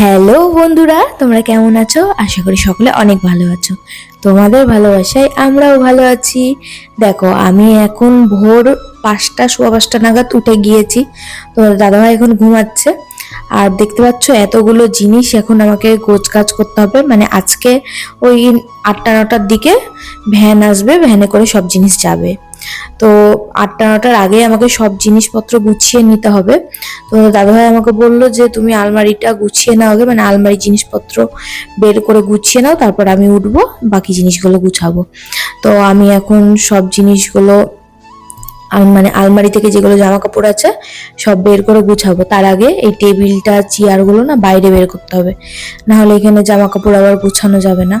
Hello বন্ধুরা, তোমরা কেমন আছো? আশা করি সকলে অনেক ভালো আছো। তোমাদের ভালোবাসায় আমরাও ভালো আছি। দেখো, আমি এখন ভোর পাঁচটা, সোয়া পাঁচটা নাগাদ উঠে গিয়েছি। তোমাদের দাদাভাই এখন ঘুমাচ্ছে। আর দেখতে পাচ্ছ এতগুলো জিনিস এখন আমাকে গোছ কাজ করতে হবে। মানে আজকে ওই আটটা নটার দিকে ভ্যান আসবে, ভ্যানে করে সব জিনিস যাবে। তো আটটা নটার আগে আমাকে সব জিনিসপত্র গুছিয়ে নিতে হবে। তো দাদাভাই আমাকে বলল যে, তুমি আলমারিটা গুছিয়ে নাও আগে মানে আলমারি জিনিসপত্র বের করে গুছিয়ে নাও, তারপর আমি উঠবো, বাকি জিনিসগুলো গুছাবো। তো আমি এখন সব জিনিসগুলো মানে আলমারি থেকে যেগুলো জামা কাপড় আছে, সব বের করে গুছাবো। তার আগে এই টেবিলটা, চেয়ারগুলো না বাইরে বের করতে হবে। না হলে এখানে জামা কাপড় আবার গুছানো যাবে না।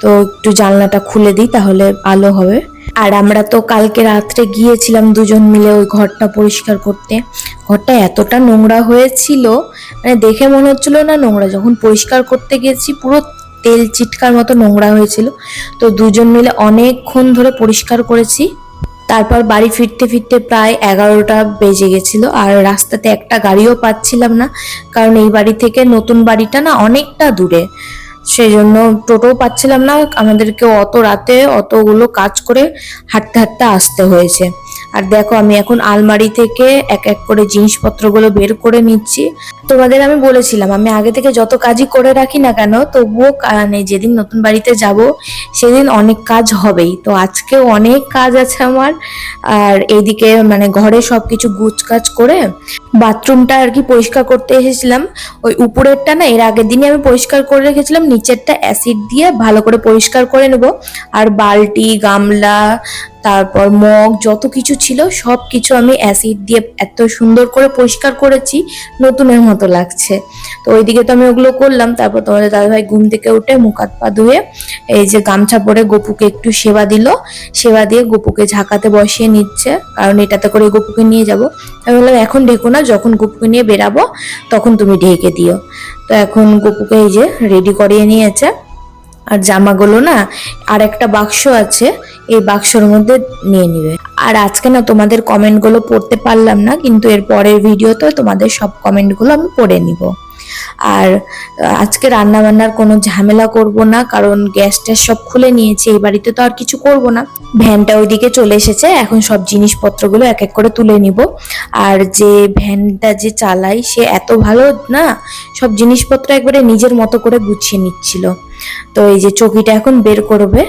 তো একটু জানলাটা খুলে দিই, তাহলে আলো হবে। আর আমরা তো কালকে রাত্রে গিয়েছিলাম দুজন মিলে ওই ঘরটা পরিষ্কার করতে। ঘরটা এতটা নোংরা হয়েছিল মানে দেখে মনে হচ্ছিল না নোংরা। যখন পরিষ্কার করতে গেছি, পুরো তেল চিটকার মতো নোংরা হয়েছিল। তো দুজন মিলে অনেকক্ষণ ধরে পরিষ্কার করেছি। তারপর বাড়ি ফিরতে ফিরতে প্রায় এগারোটা বেজে গেছিল। আর রাস্তাতে একটা গাড়িও পাচ্ছিলাম না, কারণ এই বাড়ি থেকে নতুন বাড়িটা না অনেকটা দূরে। সেই জন্য টোটোও পাচ্ছিলাম না, আমাদেরকে অত রাতে অতগুলো কাজ করে হাঁটতে হাঁটতে আসতে হয়েছে। আর দেখো, আমি এখন আলমারি থেকে এক এক করে জিনিসপত্রগুলো বের করে নিচ্ছি। তোমাদের আমি বলেছিলাম, আমি আগে থেকে যত কাজই করে রাখি না কেন, তবুও মানে যেদিন নতুন বাড়িতে যাব, সেদিন অনেক কাজ হবেই। তো আজকেও অনেক কাজ আছে আমার। আর এইদিকে মানে ঘরে সবকিছু গুছ কাজ করে বাথরুমটা আর কি পরিষ্কার করতে এসেছিলাম। ওই উপরেরটা না, এর আগের দিনই আমি পরিষ্কার করে রেখেছিলাম। নিচেরটা অ্যাসিড দিয়ে ভালো করে পরিষ্কার করে নেব। আর বালতি, গামলা, তারপর মগ, যত কিছু ছিল সব কিছু আমি অ্যাসিড দিয়ে এত সুন্দর করে পরিষ্কার করেছি। নতুনের মতো লাগছে। তো ওইদিকে তো আমি ওগুলো করলাম, তারপর তোমাদের দাদাভাই ঘুম থেকে উঠে মুখ হাত পা ধুয়ে এই যে গামছা পরে গোপুকে একটু সেবা দিল। সেবা দিয়ে গোপুকে ঝাঁকাতে বসিয়ে নিচ্ছে, কারণ এটাতে করে গোপুকে নিয়ে যাব। আমি বললাম, এখন ঢেকো না, যখন গোপুকে নিয়ে বেরাবো, তখন তুমি ঢেকে দিও। তো এখন গোপুকে এই যে রেডি করিয়ে নিয়েছে। আর জামাগুলো না, আর একটা বাক্স আছে, এই বাক্সর মধ্যে নিয়ে নিবে। আর আজকে না তোমাদের কমেন্টগুলো পড়তে পারলাম না, কিন্তু এর পরের ভিডিওতে তোমাদের সব কমেন্টগুলো আমি পড়ে নিব। আর আজকে রান্না বান্নার কোনো ঝামেলা করব না কারণ গ্যাস ট্যাস সব খুলে নিয়েছি এই বাড়িতে তো আর কিছু করব না। ভ্যানটা ওইদিকে চলে এসেছে এখন সব জিনিসপত্রগুলো এক এক করে তুলে নিব। আর যে ভ্যানটা যে চালাই সে এত ভালো না সব জিনিসপত্র একবারে নিজের মতো করে গুছিয়ে নিচ্ছিল। তো এই যে চকিটা এখন বের করবে।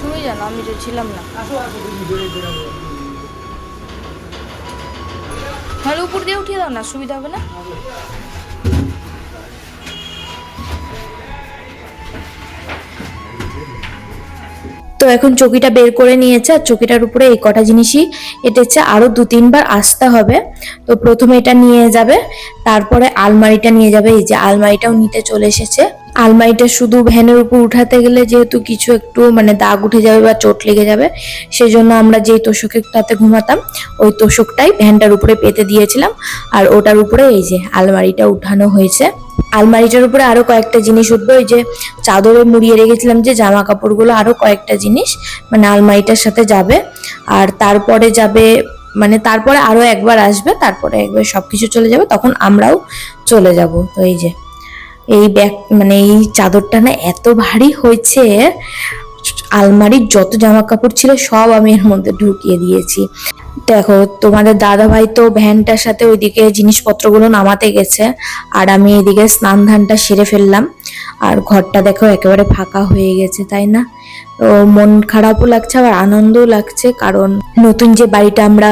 তুমি জানো আমি তো ছিলাম না। তাহলে উপর দিয়ে উঠিয়ে দাও না, সুবিধা হবে না? তো এখন চকিটা বের করে নিয়েছে, আর চকিটার উপরে এই কটা জিনিসই এটেছে। আরও দু তিনবার আসতে হবে। তো প্রথমে এটা নিয়ে যাবে, তারপরে আলমারিটা নিয়ে যাবে। এই যে আলমারিটাও নিতে চলে এসেছে। আলমারিটা শুধু ভ্যানের উপর উঠাতে গেলে যেহেতু কিছু একটু মানে দাগ উঠে যাবে বা চোট লেগে যাবে সেই জন্য আমরা যেই তোষকটাতে ঘুমাতাম, ওই তোষকটাই ভ্যানটার উপরে পেতে দিয়েছিলাম। আর ওটার উপরে এই যে আলমারিটা উঠানো হয়েছে। আলমারিটার উপরে আরও কয়েকটা জিনিস উঠবে, ওই যে চাদরে মুড়িয়ে রেখেছিলাম যে জামা কাপড়গুলো আরও কয়েকটা জিনিস মানে আলমারিটার সাথে যাবে। আর তারপরে যাবে মানে তারপরে আরও একবার আসবে, তারপরে একবার সবকিছু চলে যাবে, তখন আমরাও চলে যাব। তো এই যে এই ব্যাগ মানে এই চাদরটা না এত ভারী হয়েছে, আলমারির যত জামা কাপড় ছিল সব আমি এর মধ্যে ঢুকিয়ে দিয়েছি। দেখো, তোমাদের দাদা ভাই তো ভ্যানটার সাথে ওইদিকে জিনিসপত্রগুলো নামাতে গেছে, আর আমি এদিকে স্নান ধানটা সেরে ফেললাম। আর ঘরটা দেখো একেবারে ফাঁকা হয়ে গেছে, তাই না? তো মন খারাপও লাগছে, আবার আনন্দও লাগছে, কারণ নতুন যে বাড়িটা আমরা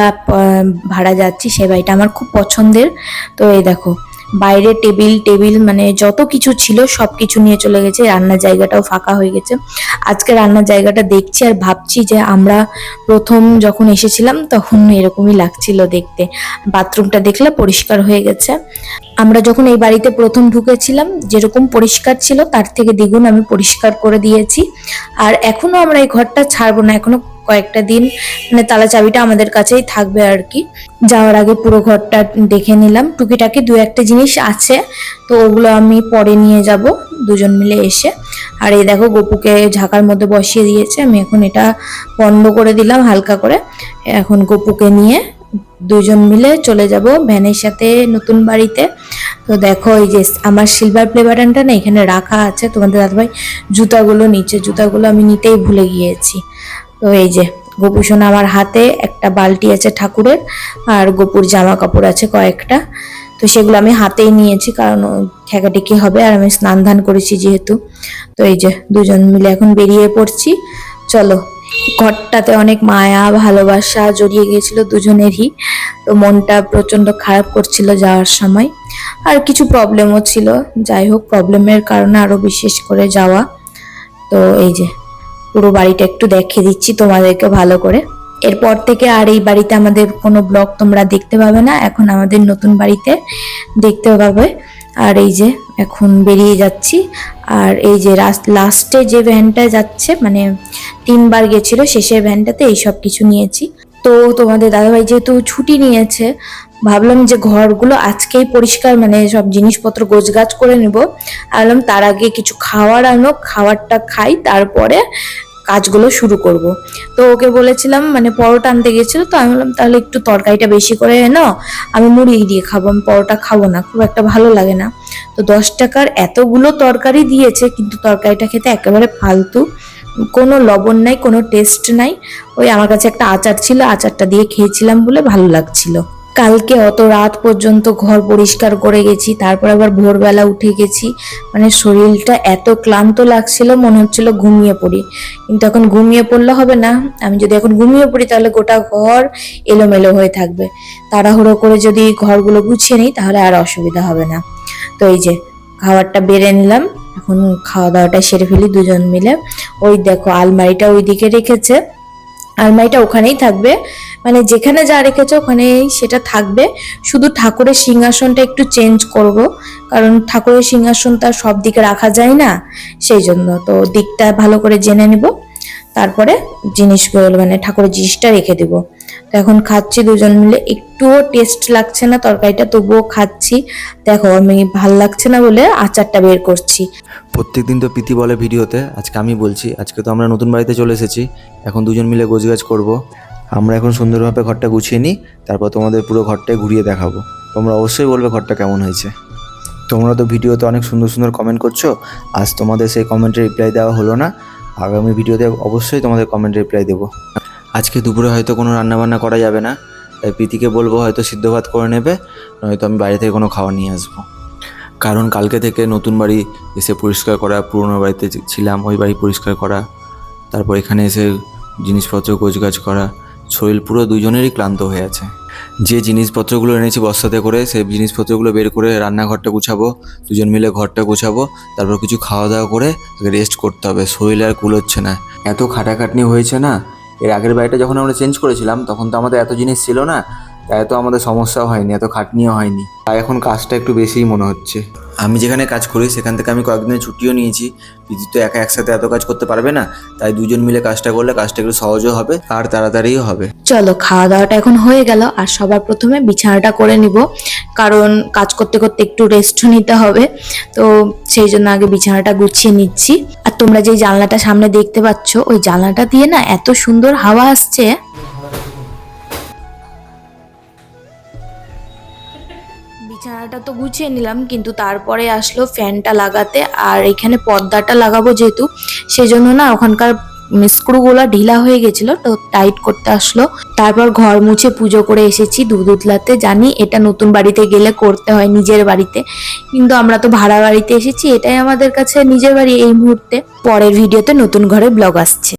ভাড়া যাচ্ছি সেই বাড়িটা আমার খুব পছন্দের। তো এই দেখো বাইরে টেবিল টেবিল মানে যত কিছু ছিল সব কিছু নিয়ে চলে গেছে, রান্নার জায়গাটাও ফাঁকা হয়ে গেছে। আজকে রান্নার জায়গাটা দেখছি আর ভাবছি যে আমরা প্রথম যখন এসেছিলাম তখন এরকমই লাগছিল দেখতে। বাথরুমটা দেখলে পরিষ্কার হয়ে গেছে। আমরা যখন এই বাড়িতে প্রথম ঢুকেছিলাম, যেরকম পরিষ্কার ছিল তার থেকে দ্বিগুণ আমি পরিষ্কার করে দিয়েছি। আর এখনও আমরা এই ঘরটা ছাড়বো না, এখনও কয়েকটা দিন মানে তালা চাবিটা আমাদের কাছেই থাকবে আর কি। যাওয়ার আগে পুরো ঘরটা দেখে নিলাম। টুকিটাকি দু একটা জিনিস আছে, তো ওগুলো আমি পরে নিয়ে যাব, দুজন মিলে এসে। আর এই দেখো, গপুকে ঝাঁকার মধ্যে বসিয়ে দিয়েছে। আমি এখন এটা বন্ধ করে দিলাম হালকা করে। এখন গপুকে নিয়ে দুজন মিলে চলে যাব ভ্যানের সাথে নতুন বাড়িতে। তো দেখো, এই যে আমার সিলভার প্লে বাটনটা না এখানে রাখা আছে। তোমাদের দাদাভাই জুতাগুলো নিচে জুতাগুলো আমি নিতেই ভুলে গিয়েছি। তো এই যে গোপুসোনা আমার হাতে একটা বালতি আছে ঠাকুরের, আর গোপুর জামা কাপড় আছে কয়েকটা। তো সেগুলো আমি হাতেই নিয়েছি, কারণ ঠেকাটেকি হবে, আর আমি স্নান ধান করেছি যেহেতু। তো এই যে, দুজন মিলে এখন বেরিয়ে পড়ছি। চলো, ঘরটাতে অনেক মায়া, ভালোবাসা জড়িয়ে গিয়েছিল দুজনেরই। তো মনটা প্রচণ্ড খারাপ করছিল যাওয়ার সময়। আর কিছু প্রবলেমও ছিল, যাই হোক প্রবলেমের কারণে আরও বিশেষ করে যাওয়া। তো এই যে পুরো বাড়িটা একটু দেখিয়ে দিচ্ছি তোমাদেরকে ভালো করে। এরপর থেকে আর এই বাড়িতে আমাদের কোনো ব্লগ তোমরা দেখতে পাবে না। এখন আমাদের নতুন বাড়িতে দেখতে পাবে। আর এই যে এখন বেরিয়ে যাচ্ছি। আর এই যে লাস্টে যে ভ্যানটা যাচ্ছে মানে তিনবার গেছিল, শেষের ভ্যানটাতে এই সব কিছু নিয়েছি। তো তোমাদের দাদাভাই যেহেতু ছুটি নিয়েছে ভাবলাম যে ঘরগুলো আজকেই পরিষ্কার মানে সব জিনিসপত্র গোছগাছ করে নেব। ভাবলাম তার আগে কিছু খাওয়ার আনো খাবারটা খাই, তারপরে কাজগুলো শুরু করব। তো ওকে বলেছিলাম মানে পরোটা আনতে গেছিল, তো আমি বললাম, তাহলে একটু তরকারিটা বেশি করে এনো আমি মুড়ি দিয়ে খাব, আমি পরোটা খাব না, খুব একটা ভালো লাগে না। তো দশ টাকার এতগুলো তরকারি দিয়েছে, কিন্তু তরকারিটা খেতে একেবারে ফালতু। কোনো লবণ নাই, কোনো টেস্ট নাই। ওই আমার কাছে একটা আচার ছিল, আচারটা দিয়ে খেয়েছিলাম বলে ভালো লাগছিল। কালকে অত রাত পর্যন্ত ঘর পরিষ্কার করে গেছি, তারপর আবার ভোরবেলা উঠে গেছি। মানে শরীরটা এত ক্লান্ত লাগছিল, মনে হচ্ছিল ঘুমিয়ে পড়ি। কিন্তু এখন ঘুমিয়ে পড়লে হবে না। আমি যদি এখন ঘুমিয়ে পড়ি, তাহলে গোটা ঘর এলোমেলো হয়ে থাকবে। তাড়াহুড়ো করে যদি ঘরগুলো গুছিয়ে নিই, তাহলে আর অসুবিধা হবে না। তো এই যে, খাবারটা বেড়ে নিলাম। এখন খাওয়া দাওয়াটা সেরে ফেলি দুজন মিলে। ওই দেখো, আলমারিটা ওইদিকে রেখেছে। আলমারিটা ওখানেই থাকবে। মানে যেখানে যা রেখেছে ওখানেই সেটা থাকবে। শুধু ঠাকুরের সিংহাসনটা একটু চেঞ্জ করব, কারণ ঠাকুরের সিংহাসন সিংহাসনটা সব দিকে রাখা যায় না, সেই জন্য তো দিকটা ভালো করে জেনে নিব। তারপরে জিনিসগুলো মানে ঠাকুরের জিনিসটা রেখে দেব। তো এখন খাচ্ছি দুজন মিলে। একটুও টেস্ট লাগছে না তরকারিটা, তবুও খাচ্ছি। দেখো, আমি ভালো লাগছে না বলে আচারটা বের করছি। প্রত্যেক দিন তো প্রীতি বলে ভিডিওতে, আজকে আমি বলছি, আজকে তো আমরা নতুন বাড়িতে চলে এসেছি, এখন দুজন মিলে গোছগাছ করব। আমরা এখন সুন্দরভাবে ঘরটা গুছিয়ে নিই, তারপর তোমাদের পুরো ঘরটাই ঘুরিয়ে দেখাবো। তোমরা অবশ্যই বলবে ঘরটা কেমন হয়েছে। তোমরা তো ভিডিওতে অনেক সুন্দর সুন্দর কমেন্ট করছ, আজ তোমাদের সেই কমেন্টের রিপ্লাই দেওয়া হলো না। আগামী ভিডিওতে অবশ্যই তোমাদের কমেন্টের রিপ্লাই দেবো। আজকে দুপুরে হয়তো কোনো রান্নাবান্না করা যাবে না। তাই প্রীতিকে বলব হয়তো সিদ্ধ ভাত করে নেবে, নয়তো আমি বাইরে থেকে কোনো খাবার নিয়ে আসব। কারণ কালকে থেকে নতুন বাড়ি এসে পরিষ্কার করা, পুরনো বাড়িতে ছিলাম ওই বাড়ি পরিষ্কার করা, তারপর এখানে এসে জিনিসপত্র গোছগাছ করা, শরীর পুরো দুজনেরই ক্লান্ত হয়ে আছে। যে জিনিসপত্রগুলো এনেছি বস্তাতে করে, সেই জিনিসপত্রগুলো বের করে রান্নাঘরটা গুছাবো, দুজন মিলে ঘরটা গুছাবো, তারপর কিছু খাওয়া দাওয়া করে রেস্ট করতে হবে। শরীর আর কুলোচ্ছে না। এত খাটাখাটনি হয়েছে না এর আগের বাড়িটা যখন আমরা চেঞ্জ করেছিলাম তখন তো আমাদের এত জিনিস ছিল না। এত আমাদের সমস্যাও হয়নি, এত খাটনিও হয়নি। তাই এখন কাজটা একটু বেশিই মনে হচ্ছে। আমি যেখানে কাজ করি, সেখান থেকে আমি কয়েকদিনের ছুটিও নিয়েছি। দিদি তো একা একসাথে এত কাজ করতে পারবে না, তাই দুজন মিলে কাজটা করলে কাজটা একটু সহজও হবে, আর তাড়াতাড়িও হবে। চলো খাওয়া দাওয়াটা এখন হয়ে গেল, আর সবার প্রথমে বিছানাটা করে নিব। কারণ কাজ করতে করতে একটু রেস্টও নিতে হবে। তো সেই জন্য আগে বিছানাটা গুছিয়ে নিচ্ছি। আর তোমরা যে জানলাটা সামনে দেখতে পাচ্ছ, ওই জানলাটা দিয়ে না এত সুন্দর হাওয়া আসছে। বিছানাটা তো গুছিয়ে নিলাম, কিন্তু তারপরে আসলো ফ্যানটা লাগাতে, আর এখানে পর্দাটা লাগাবো যেহেতু, সেজন্য না ওখানকার স্ক্রুগুলো ঢিলা হয়ে গেছিল, তো টাইট করতে আসলো। তারপর ঘর মুছে পুজো করে এসেছি দুধ উতলাতে। জানি এটা নতুন বাড়িতে গেলে করতে হয় নিজের বাড়িতে, কিন্তু আমরা তো ভাড়া বাড়িতে এসেছি, এটাই আমাদের কাছে নিজের বাড়ি এই মুহূর্তে। পরের ভিডিওতে নতুন ঘরে ব্লগ আসছে।